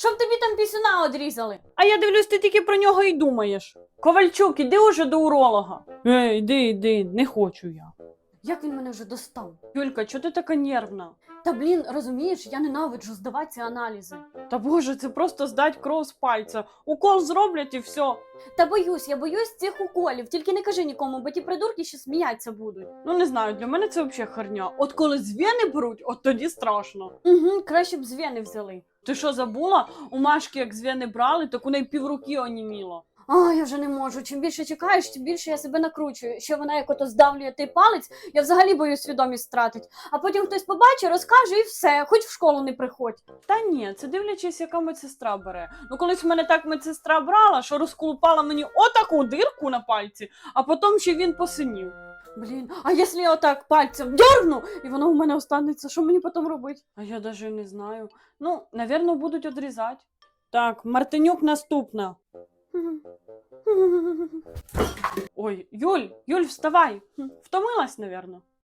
Щоб тобі там пісюна одрізали. А я дивлюсь, ти тільки про нього і думаєш. Ковальчук, іди уже до уролога. Ей, іди, іди, не хочу я. Як він мене вже достав? Юлька, чого ти така нервна? Та блін, розумієш, я ненавиджу здавати ці аналізи. Та боже, це просто здать кров з пальця. Укол зроблять і все. Та боюсь, я боюсь цих уколів. Тільки не кажи нікому, бо ті придурки ще сміяться будуть. Ну не знаю, для мене це взагалі харня. От коли з вени беруть, от тоді страшно. Угу, краще б з вени взяли. Ти що забула? У Машки, як з вени брали, так у неї півруки оніміло. А, я вже не можу. Чим більше чекаєш, тим більше я себе накручую. Що вона як ото здавлює той палець, я взагалі боюсь свідомість втратить. А потім хтось побачить, розкаже і все, хоч в школу не приходь. Та ні, це дивлячись, яка медсестра бере. Ну колись в мене так медсестра брала, що розколупала мені отаку дирку на пальці, а потім ще він посинів. Блін, а якщо я отак пальцем дьоргну, і воно у мене останеться, що мені потім робити? А я даже не знаю. Ну, навірно, будуть одрізати. Так, Мартинюк наступна. Ой, Юль, Юль, вставай. Втомилась, навірно.